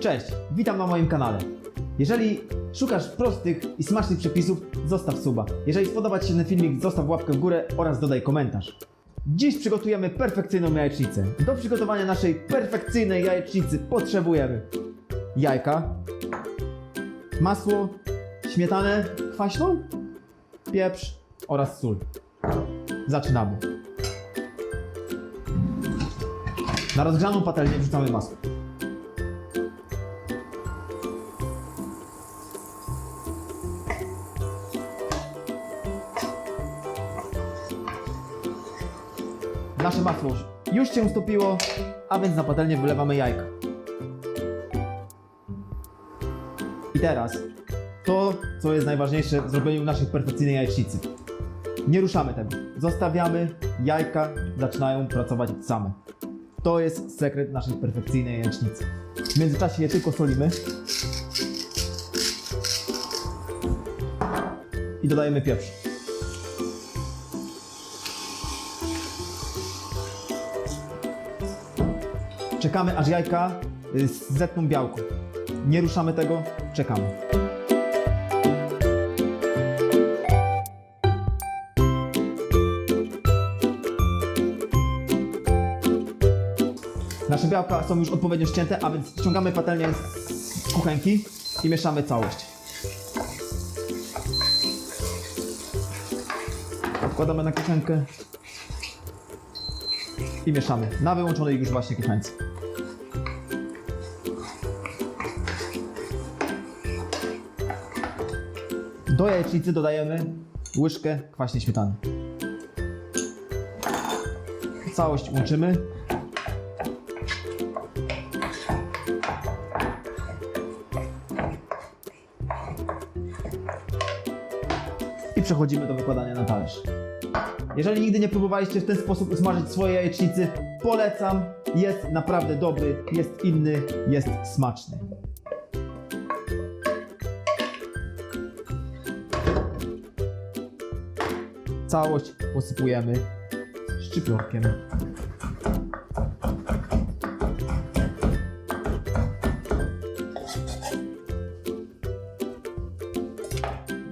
Cześć, witam na moim kanale. Jeżeli szukasz prostych i smacznych przepisów, zostaw suba. Jeżeli spodoba Ci się ten filmik, zostaw łapkę w górę oraz dodaj komentarz. Dziś przygotujemy perfekcyjną jajecznicę. Do przygotowania naszej perfekcyjnej jajecznicy potrzebujemy jajka, masło, śmietanę kwaśną, pieprz oraz sól. Zaczynamy. Na rozgrzaną patelnię wrzucamy masło. Nasze masło już się stopiło, a więc na patelnię wylewamy jajka. I teraz to, co jest najważniejsze w zrobieniu naszej perfekcyjnej jajecznicy. Nie ruszamy tego. Zostawiamy, jajka zaczynają pracować same. To jest sekret naszej perfekcyjnej jajecznicy. W międzyczasie je tylko solimy. I dodajemy pieprz. Czekamy aż jajka y, zetną białko. Nie ruszamy tego, czekamy. Nasze białka są już odpowiednio ścięte, a więc ściągamy patelnię z kuchenki i mieszamy całość. Odkładamy na kuchenkę i mieszamy na wyłączonej już właśnie kuchence. Do jajecznicy dodajemy łyżkę kwaśnej śmietany. Całość łączymy. I przechodzimy do wykładania na talerz. Jeżeli nigdy nie próbowaliście w ten sposób usmażyć swojej jajecznicy, polecam. Jest naprawdę dobry, jest inny, jest smaczny. Całość posypujemy szczypiorkiem.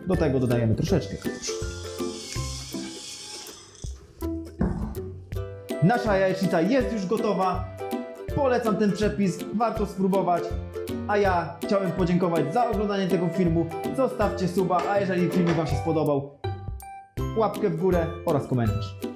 Do tego dodajemy troszeczkę Nasza jajecznica jest już gotowa. Polecam ten przepis, warto spróbować. A ja chciałem podziękować za oglądanie tego filmu. Zostawcie suba, a jeżeli filmik Wam się spodobał, łapkę w górę oraz komentarz.